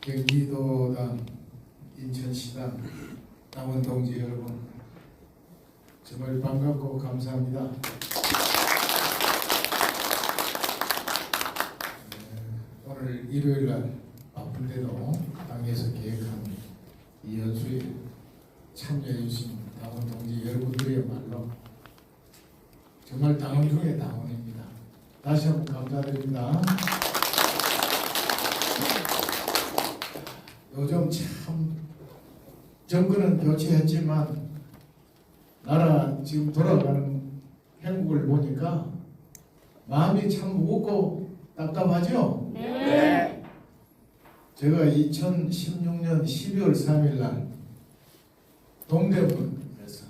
경기도당, 인천시당, 당원 동지 여러분 정말 반갑고 감사합니다. 네, 오늘 일요일 날 바쁜데도 당에서 계획한 이 연수에 참여해 주신 당원 동지 여러분들이야말로 정말 당원 중의 당원입니다. 다시 한번 감사드립니다. 요즘 참 정권은 교체했지만 나라 지금 돌아가는 행국을 보니까 마음이 참 무겁고 답답하죠? 네. 제가 2016년 12월 3일 날 동대문에서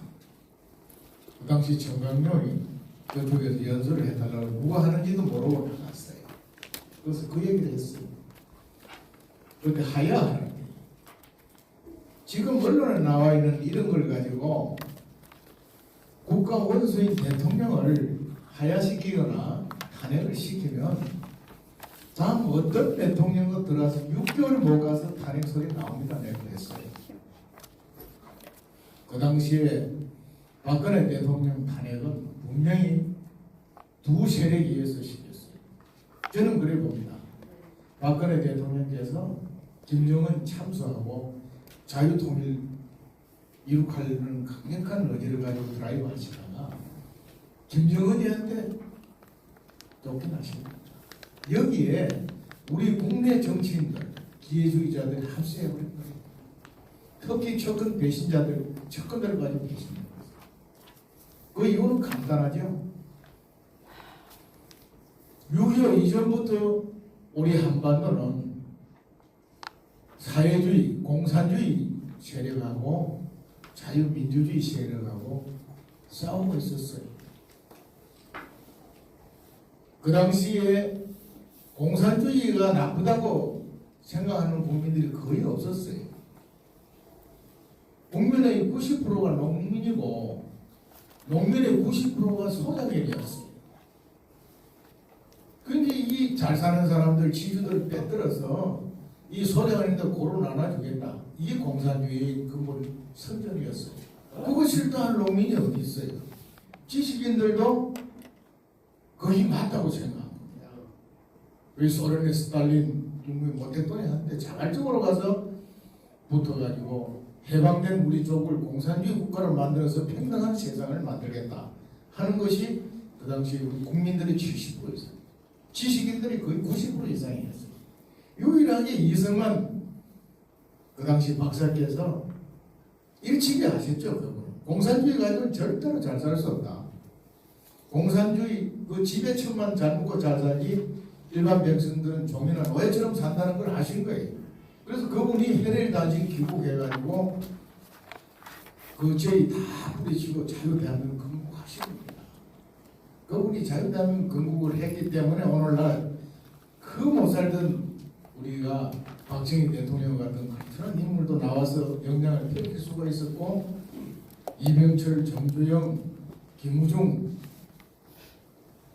그 당시 정강용이 그쪽에서 연설을 해달라고 누가 하는지도 모르고 나갔어요. 그래서 그 얘기를 했어요. 그렇게 하야 하는 게 지금 언론에 나와 있는 이런 걸 가지고 국가 원수인 대통령을 하야시키거나 탄핵을 시키면 다음 어떤 대통령도 들어와서 6개월 못 가서 탄핵 소리 나옵니다. 내가 그랬어요. 그 당시에 박근혜 대통령 탄핵은 분명히 두 세력에 의해서 시켰어요. 저는 그래 봅니다. 박근혜 대통령께서 김정은 참수하고 자유통일 이룩하려는 강력한 의지를 가지고 드라이브 하시다가 김정은이한테 쫓겨나신 겁니다. 여기에 우리 국내 정치인들, 기회주의자들이 합세해버린 거예요. 특히 최근 배신자들, 측근들을 가지고 계십니다. 그 이유는 간단하죠. 6.25 이전부터 우리 한반도는 사회주의, 공산주의 세력하고 자유민주주의 세력하고 싸우고 있었어요. 그 당시에 공산주의가 나쁘다고 생각하는 국민들이 거의 없었어요. 국민의 90%가 농민이고 농민의 90%가 소작인이었어요. 근데 이 잘 사는 사람들, 지주들 빼들어서 이 소작인들 고로 나눠주겠다. 이게 공산주의의 근본 선전이었어요. 그거 싫다는 농민이 어디 있어요? 지식인들도 거의 맞다고 생각합니다. 왜 소련의 스탈린 중국이 못했더니 하는데 자발적으로 가서 붙어가지고 해방된 우리 쪽을 공산주의 국가를 만들어서 평등한 세상을 만들겠다 하는 것이 그 당시 우리 국민들의 70%였어요. 지식인들이 거의 90% 이상이었어요. 유일하게 이승만 그 당시 박사께서 일치게 하셨죠. 공산주의 가지고는 절대로 잘 살 수 없다. 공산주의 그 지배층만 잘 먹고 잘 살지 일반 백성들은 종민은 노예처럼 산다는 걸 아신 거예요. 그래서 그분이 해를 다진 귀국해가지고 그 죄의 다 부딪히고 자유 대한민국 건국하신 겁니다. 그분이 자유 대한민국 건국을 했기 때문에 오늘날 그 못 살던 우리가 박정희 대통령 같은 그런 인물도 나와서 영향을 펼칠 수가 있었고 이병철, 정주영, 김우중,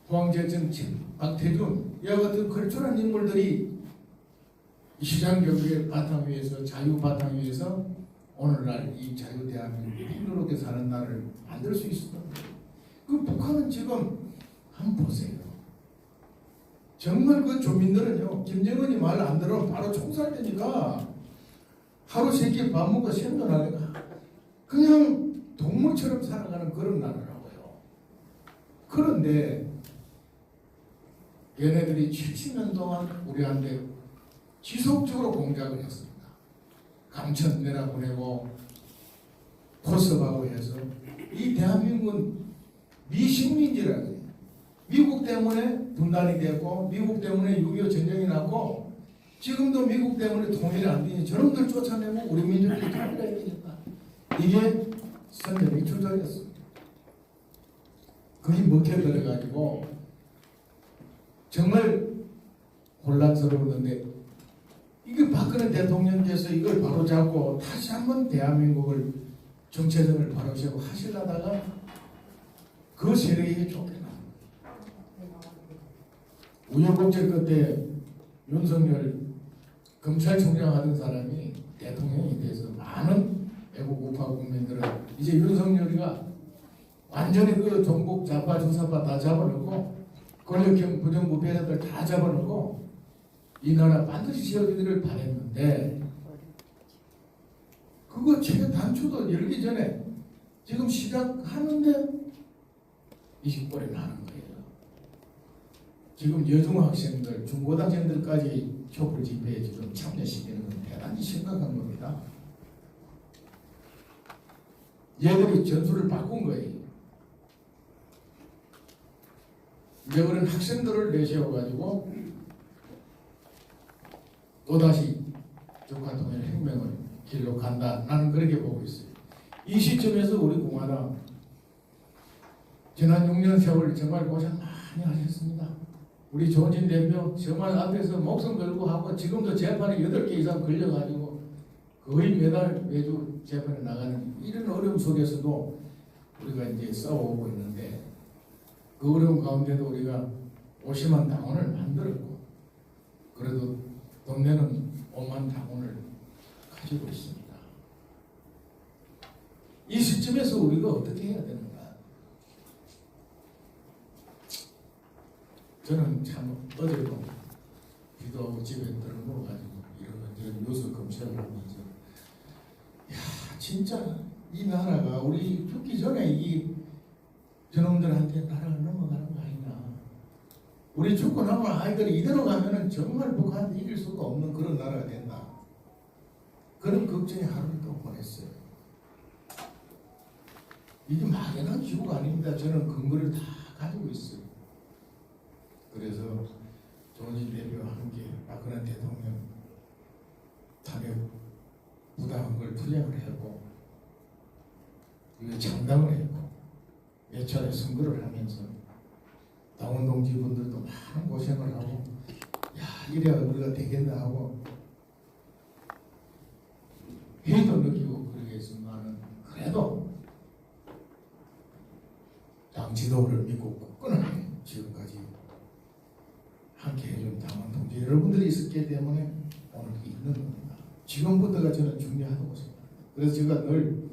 포항제천, 박태준 이와 같은 걸출한 인물들이 이 시장 경제의 바탕 위에서 자유 바탕 위에서 오늘날 이 자유 대한민국 풍요롭게 사는 나라를 만들 수 있었던 거예요. 그 북한은 지금 한번 보세요. 정말 그 주민들은요 김정은이 말 안 들으면 바로 총살되니까 하루 세끼 밥 먹고 생존하니까 그냥 동물처럼 살아가는 그런 나라라고요. 그런데 얘네들이 70년 동안 우리한테 지속적으로 공작을 했습니다. 감천 내려보내고 포섭하고 해서 이 대한민국은 미식민지라고 미국 때문에 분단이 됐고 미국 때문에 6.25 전쟁이 났고 지금도 미국 때문에 통일이 안 되니 저놈들 쫓아내고 우리 민족들이 통일해야 되겠다. 이게 선생의 주장이었습니다. 그게 먹혀들어가지고 정말 혼란스러웠는데 이게 박근혜 대통령께서 이걸 바로 잡고 다시 한번 대한민국을 정체성을 바로 세우고 하시려다가 그 세력에게 쫓겨나. 우여곡절 끝에 윤석열 검찰총장 하던 사람이 대통령이 돼서 많은 애국 우파 국민들은 이제 윤석열이가 완전히 그 종북 좌파 주사파 다 잡아놓고 권력형 부정부패자들 다 잡아놓고 이 나라 반드시 지어주기를 바랬는데 그거 최 단추도 열기 전에 지금 시작하는데 이 식벌이 나는 거예요. 지금 여중학생들, 중고등학생들까지 촛불 집회에 지금 참여시키는 건 대단히 심각한 겁니다. 얘들이 전술을 바꾼 거예요. 이제 그런 학생들을 내세워가지고 또다시 조카통일 혁명을 길로 간다. 나는 그렇게 보고 있어요. 이 시점에서 우리 공화당 지난 6년 세월 정말 고생 많이 하셨습니다. 우리 조진 대표 정말 앞에서 목숨 걸고 하고 지금도 재판에 8개 이상 걸려가지고 거의 매달 매주 재판에 나가는 이런 어려움 속에서도 우리가 이제 싸워오고 있는데 그 어려운 가운데도 우리가 오심한 당원을 만들었고 그래도 동네는 오만 당원을 가지고 있습니다. 이 시점에서 우리가 어떻게 해야 되는가? 저는 참 어제도 비도 오고 집에 들어누워가지고 이런 뉴스 검색을 하면서 야 진짜 이 나라가 우리 죽기 전에 이 저놈들한테 나라가 넘어가는 거 아니냐. 우리 죽고 나면 아이들이 이대로 가면은 정말 북한한테 이길 수가 없는 그런 나라가 된다 그런 걱정의 하루를 또 보냈어요. 이게 막연한 기구가 아닙니다. 저는 근거를 다 가지고 있어요 그래서 조지 대표와 함께 박근혜 대통령 타격 부당한 걸 투쟁을 했고 이거 장담을 했고 몇 차례 선거를 하면서 당원 동지분들도 많은 고생을 하고 야 이래야 우리가 되겠나 하고 회의도 느끼고 그러겠지만은 그래도 당 지도를 믿고 굳건하게 지금까지 함께 해준 당원 동지 여러분들이 있었기 때문에 오늘 있는 겁니다. 지금부터가 저는 중요하다고 생각합니다. 그래서 제가 늘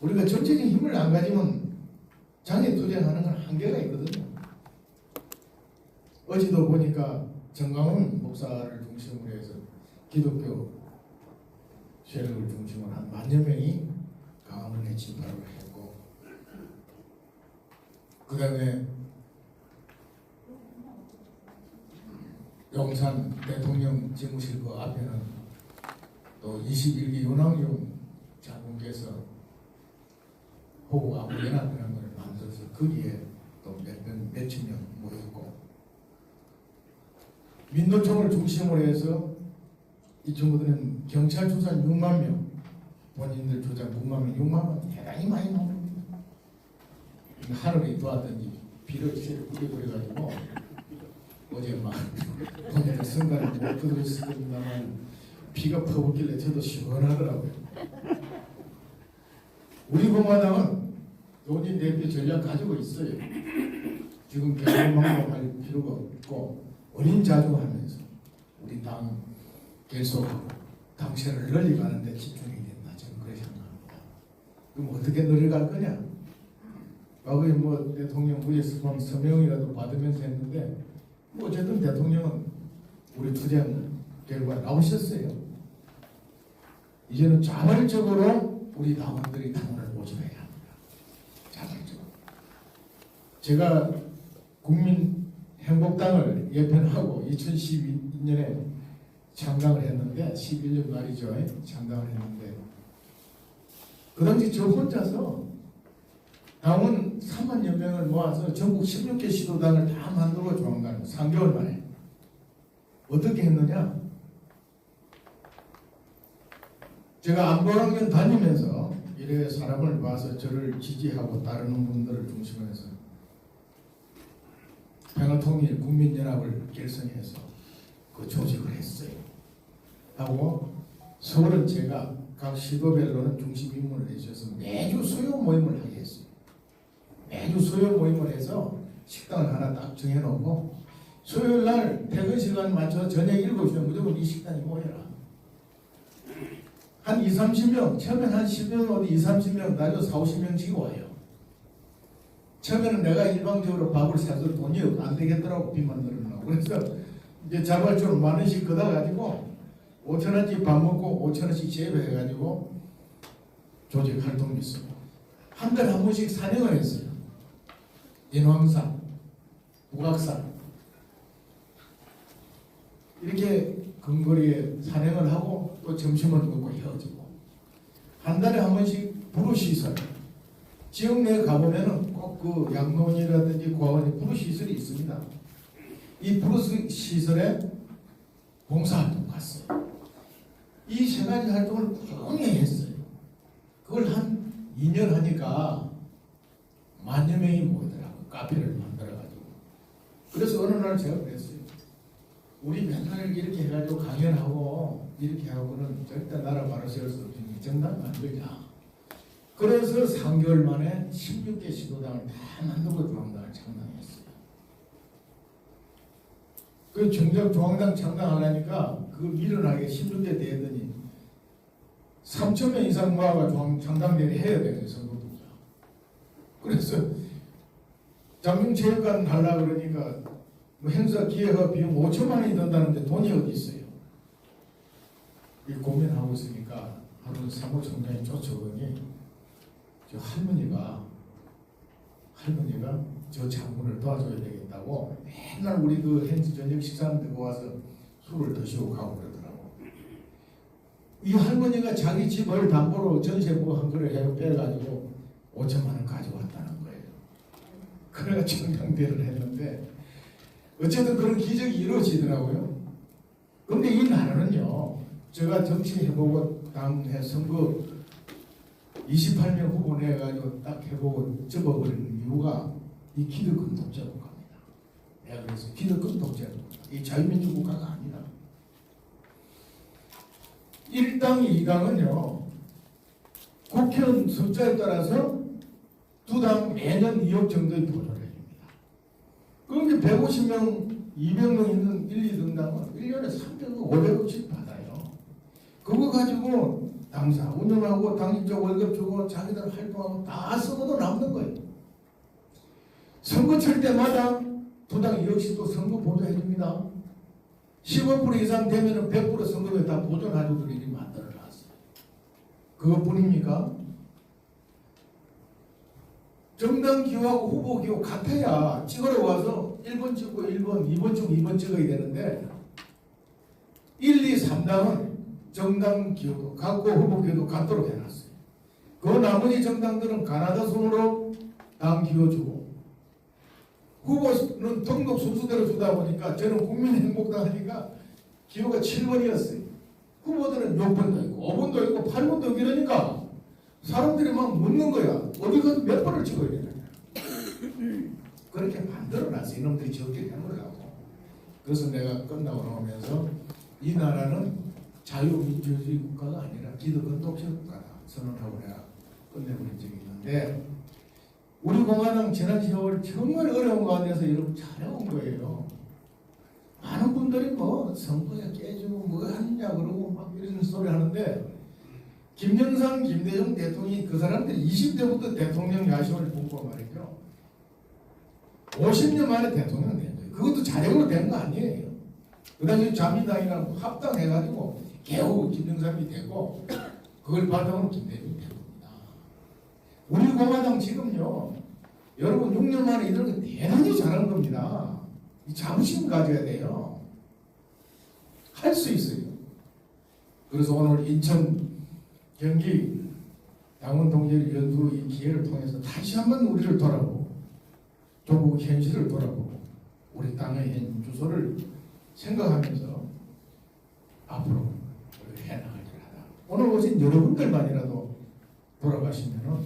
우리가 전체적인 힘을 안 가지면 장애 투쟁하는 건 한계가 있거든요. 어제도 보니까 정강훈 목사를 중심으로 해서 기독교 세력을 중심으로 한 만여 명이 강원에 집합을 했고 그 다음에 용산 대통령 집무실 그 앞에는 또 21기 윤왕용 장군께서 호국 아무연합이라는 걸 만들어서 거기에 또몇 몇천 명 모였고 민노총을 중심으로 해서 이 친구들은 경찰 추산 6만 명 본인들 주장 9만 명 6만 명 대단히 많이 나옵니다. 하늘이 도왔더니 비를 세를 뿌려버려가지고 어제 막 오늘 순간에 못 들었습니다만 비가 퍼붓길래 저도 시원하더라고요. 우리 공화당은 노진 대표 전략 가지고 있어요. 지금 개성망동할 필요가 없고 어린 자주하면서 우리 당 계속 당세를 늘려가는데 집중이 된다. 저는 그렇게 생각합니다. 그럼 어떻게 늘려갈 거냐? 과거에 뭐 대통령 위에서 서명이라도 받으면서 했는데 뭐 어쨌든 대통령은 우리 투쟁 결과 나오셨어요. 이제는 자발적으로 우리 당원들이 당원을 모집해야 합니다. 자발적으로. 제가 국민 행복당을 예편하고 2012년에 창당을 했는데 11년 말이죠. 창당을 했는데 그 당시 저 혼자서 당원 3만여 명을 모아서 전국 16개 시도당을 다 만들고 조만간 3개월 만에 어떻게 했느냐? 제가 안보학년 다니면서 이래 사람을 봐서 저를 지지하고 따르는 분들을 중심으로 해서 평화통일 국민연합을 결성해서 그 조직을 했어요. 하고 서울은 제가 각 시도별로는 중심 인물을 해주셔서 매주 수요 모임을 하게 했어요. 매주 수요 모임을 해서 식당을 하나 딱 정해놓고 수요일 날 퇴근 시간 맞춰 저녁 7시에 무조건 이 식당에 모여라. 한 2, 30명, 처음엔 한 10명 어디 2, 30명, 나중에 4, 50명씩 와요. 처음에는 내가 일방적으로 밥을 사서 돈이 안 되겠더라고 빚만 늘어나고 그래서 이제 자발적으로 만 원씩 걷어가지고 5천 원씩 밥 먹고 5천 원씩 제외해가지고 조직 활동이 있어요. 한 달에 한 번씩 사령을 했어요. 인왕산, 북악산 이렇게 근거리에 산행을 하고 또 점심을 먹고 헤어지고 한 달에 한 번씩 부르시설 지역 내에 가보면은 꼭그 양로원이라든지 고아원에 부르시설이 있습니다. 이 부르시설에 봉사활동 갔어요. 이 세 가지 활동을 꾸준히 했어요. 그걸 한 2년 하니까 만여 명이 모이더라고요. 카페를 만들어가지고. 그래서 어느 날 제가 그랬어요. 우리 맨날 이렇게 해가지고 강연하고 이렇게 하고는 절대 나라 바로 세울 수 없으니 정당 만들자. 그래서 3개월 만에 16개 시도당을 다 만들고 중앙당을 창당했어요. 그 정작 중앙당 창당하려니까 그 밀어나게 16개 되더니 3천 명 이상 모아가 중앙 창당대회 해야 되는 선거구죠. 그래서 장흥체육관 가려고 그러니까 뭐 행사 기획과 비용 5천만 원이 든다는데 돈이 어디 있어요? 이 고민하고 있으니까 하루 사무총장이 쫓아오더니 저 할머니가 할머니가 저 장군을 도와줘야 되겠다고 맨날 우리 그 행사 저녁 식사하는 데 와서 술을 드시고 가고 그러더라고. 이 할머니가 자기 집을 담보로 전세 뭐한 그릇 해 빼가지고 5천만 원 거예요. 그래가 청장대를 했는데 어쨌든 그런 기적이 이루어지더라고요. 근데 이 나라는요, 제가 정치 해보고 당해 선거 28명 후보 내가지고 딱 해보고 접어버리는 이유가 이 기득권 독재 국가입니다. 내가 그래서 기득권 독재 국가, 이 자유민주 국가가 아니다. 1당, 2당은요, 국회의원 숫자에 따라서 두 당 매년 2억 정도의 해줍니다. 그런데 150명, 200명 있는 1, 2등당은 1년에 300억, 500억씩 받아요. 그거 가지고 당사 운영하고 당직적 월급 주고 자기들 활동하고 다 쓰고도 남는 거예요. 선거철 때마다 두당 2억씩 또 선거 보조해 줍니다. 15% 이상 되면 100% 선거에 다 보존하주들이 만들어 놨어요. 그것뿐입니까? 정당 기호하고 후보 기호 같아야 찍으러 와서 1번 찍고 1번, 2번 찍고 2번 찍어야 되는데 1, 2, 3당은 정당 기호도 같고 후보 기호도 같도록 해놨어요. 그 나머지 정당들은 가나다 손으로 당 기호 주고 후보는 등록 순서대로 주다 보니까 저는 국민행복당 하니까 기호가 7번이었어요. 후보들은 6번도 있고 5번도 있고 8번도 있고 이러니까 사람들이 막 묻는 거야. 어디 가서 몇 번을 찍어야 되냐. 그렇게 만들어놨어. 이놈들이 저렇게 해놓으려고. 그래서 내가 끝나고 나오면서 이 나라는 자유민주주의 국가가 아니라 기득권 독재 국가다. 선언하고 내가 끝내버린 적이 있는데 우리 공화당 지난 10월 정말 어려운 가운데서 여러분 잘해온 거예요. 많은 분들이 뭐 선거에 깨지고 뭐 하느냐 그러고 막 이런 소리 하는데 김영삼, 김대중 대통령이 그 사람들 20대부터 대통령 야심을 붓고 말이죠. 50년 만에 대통령 된 거예요. 그것도 자력으로 된 거 아니에요. 그 당시 자민당이랑 합당해가지고 겨우 김영삼이 되고 그걸 김대중이 된 겁니다. 우리 공화당 지금요. 여러분 6년 만에 이런 거 대단히 잘한 겁니다. 이 자부심 가져야 돼요. 할 수 있어요. 그래서 오늘 인천 경기 당원 동지를 연두 이 기회를 통해서 다시 한번 우리를 돌아보고 조국 현실을 돌아보고 우리 땅의 현 주소를 생각하면서 앞으로 해나가기를 하다. 오늘 오신 여러분들만이라도 돌아가시면은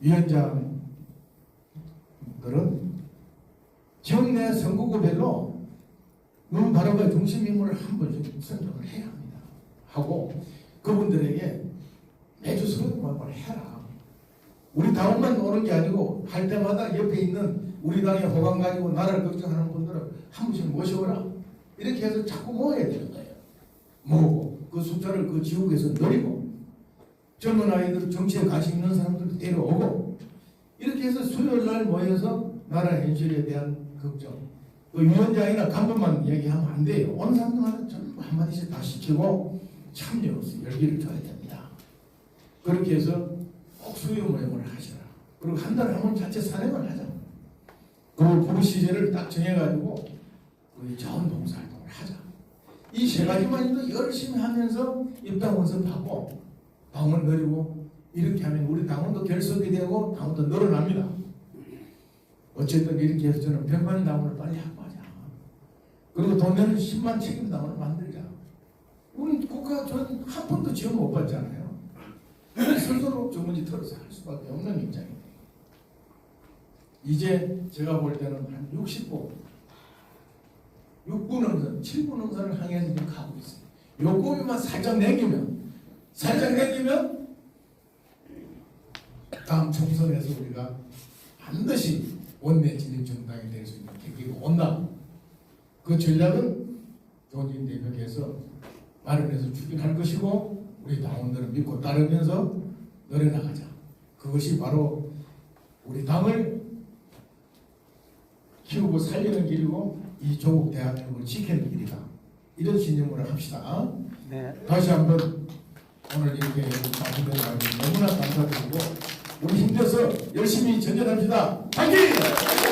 위원장들은 지역 내 선거구별로 눈 바라봐 중심 인물을 한 번씩 선정을 해야 합니다. 하고 그분들에게 매주 선거를 해라. 우리 당원만 오는 게 아니고 할 때마다 옆에 있는 우리 당의 호감 가지고 나라를 걱정하는 분들을 한 번씩 모셔오라. 이렇게 해서 자꾸 모아야 되는 거예요. 모으고 그 숫자를 그 지역에서 늘리고 젊은 아이들 정치에 관심 있는 사람들 데려오고 이렇게 해서 수요일 날 모여서 나라 현실에 대한 걱정 그 위원장이나 간부만 얘기하면 안 돼요. 오는 사람들마다 전부 한마디씩 다 시키고 참여로서 열기를 줘야 됩니다. 그렇게 해서 꼭 수요 모임을 하시라. 그리고 한 달에 한 번 자체 사령을 하자. 그리고 그 시제를 딱 정해가지고 우리 좋은 봉사활동을 하자. 이 세 가지만 해도 열심히 하면서 입당 원섭하고 당원 늘리고 이렇게 하면 우리 당원도 결속이 되고 당원도 늘어납니다. 어쨌든 이렇게 해서 저는 100만 당원을 빨리 확보하자. 그리고 돈 내는 10만 책임 당원을 만들자. 우리 국가 전 한 번도 지원 못 받잖아요. 스스로 주문지 털어서 할 수밖에 없는 입장입니다. 이제 제가 볼 때는 한 60보, 6부 능선, 7부 능선을 향해서 지금 가고 있어요. 요 꼬비만 살짝 남기면, 살짝 남기면 다음 총선에서 우리가 반드시 원내 진입 정당이 될 수 있는 계기가 온다. 그 전략은 조진 대표께서 마련해서 추진할 것이고 우리 당원들은 믿고 따르면서 노래나가자. 그것이 바로 우리 당을 키우고 살리는 길이고 이 조국 대한민국을 지키는 길이다. 이런 신념으로 합시다. 네. 다시 한번 오늘 이렇게 마무리해가지고 너무나 감사드리고 우리 힘내서 열심히 전전합시다. 파이팅!